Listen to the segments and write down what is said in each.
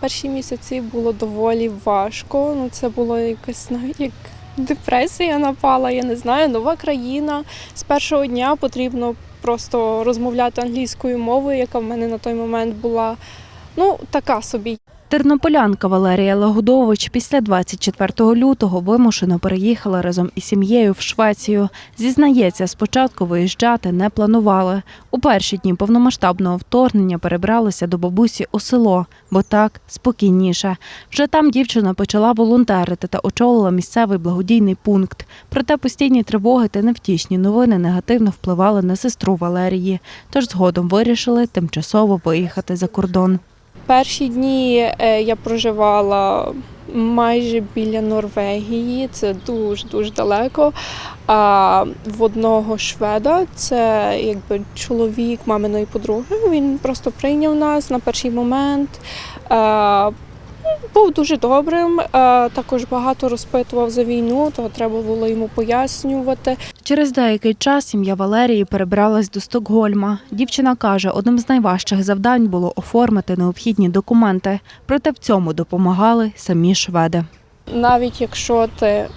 Перші місяці було доволі важко. Ну, це було якось навіть як депресія напала, я не знаю, нова країна. З першого дня потрібно просто розмовляти англійською мовою, яка в мене на той момент була ну, така собі. Тернополянка Валерія Лагудович після 24 лютого вимушено переїхала разом із сім'єю в Швецію. Зізнається, спочатку виїжджати не планували. У перші дні повномасштабного вторгнення перебралися до бабусі у село, бо так спокійніше. Вже там дівчина почала волонтерити та очолила місцевий благодійний пункт. Проте постійні тривоги та невтішні новини негативно впливали на сестру Валерії. Тож згодом вирішили тимчасово виїхати за кордон. Перші дні е, я проживала майже біля Норвегії, це дуже дуже далеко. А в одного шведа, це якби чоловік маминої подруги. Він просто прийняв нас на перший момент. Був дуже добрим, е, також багато розпитував за війну, то треба було йому пояснювати. Через деякий час сім'я Валерії перебралась до Стокгольма. Дівчина каже, одним з найважчих завдань було оформити необхідні документи. Проте в цьому допомагали самі шведи. Навіть якщо ти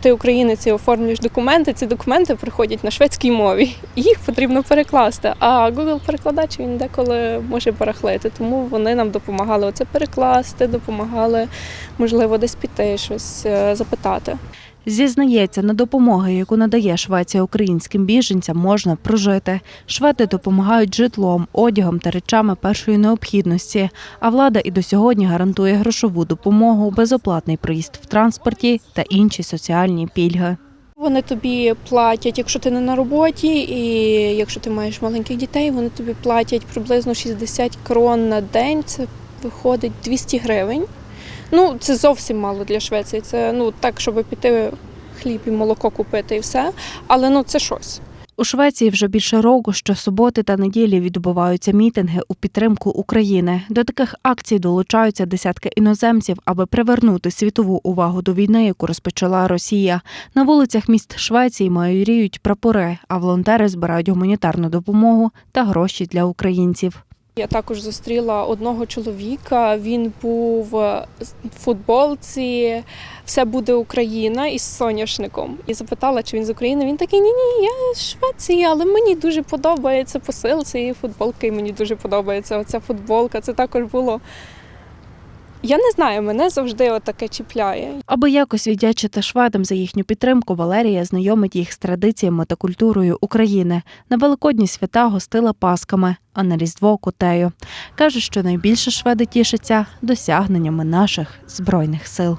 ти українець і оформлюєш документи, ці документи приходять на шведській мові. і Їх потрібно перекласти. А Google перекладач він деколи може барахлити. Тому вони нам допомагали оце перекласти, допомагали, можливо, десь піти щось е, запитати. Зізнається, на допомоги, яку надає Швеція українським біженцям, можна прожити. Шведи допомагають житлом, одягом та речами першої необхідності. А влада і до сьогодні гарантує грошову допомогу, безоплатний проїзд в транспорті та інші соціальні пільги. Вони тобі платять, якщо ти не на роботі, і якщо ти маєш маленьких дітей, вони тобі платять приблизно 60 крон на день. Це виходить 200 гривень. Ну, це зовсім мало для Швеції. Це ну так, щоб піти хліб і молоко купити і все. Але ну це щось. У Швеції вже більше року щосуботи та неділі відбуваються мітинги у підтримку України. До таких акцій долучаються десятки іноземців, аби привернути світову увагу до війни, яку розпочала Росія. На вулицях міст Швеції майоріють прапори, а волонтери збирають гуманітарну допомогу та гроші для українців. Я також зустріла одного чоловіка. Він був в футболці Все буде Україна із соняшником. І запитала, чи він з України. Він такий: ні, ні, я з Швеції, але мені дуже подобається посил цієї футболки. Мені дуже подобається оця футболка. Це також було. Я не знаю, мене завжди отаке чіпляє. Аби якось віддячити шведам за їхню підтримку, Валерія знайомить їх з традиціями та культурою України. На великодні свята гостила пасками, а на різдво кутею. Каже, що найбільше шведи тішаться досягненнями наших збройних сил.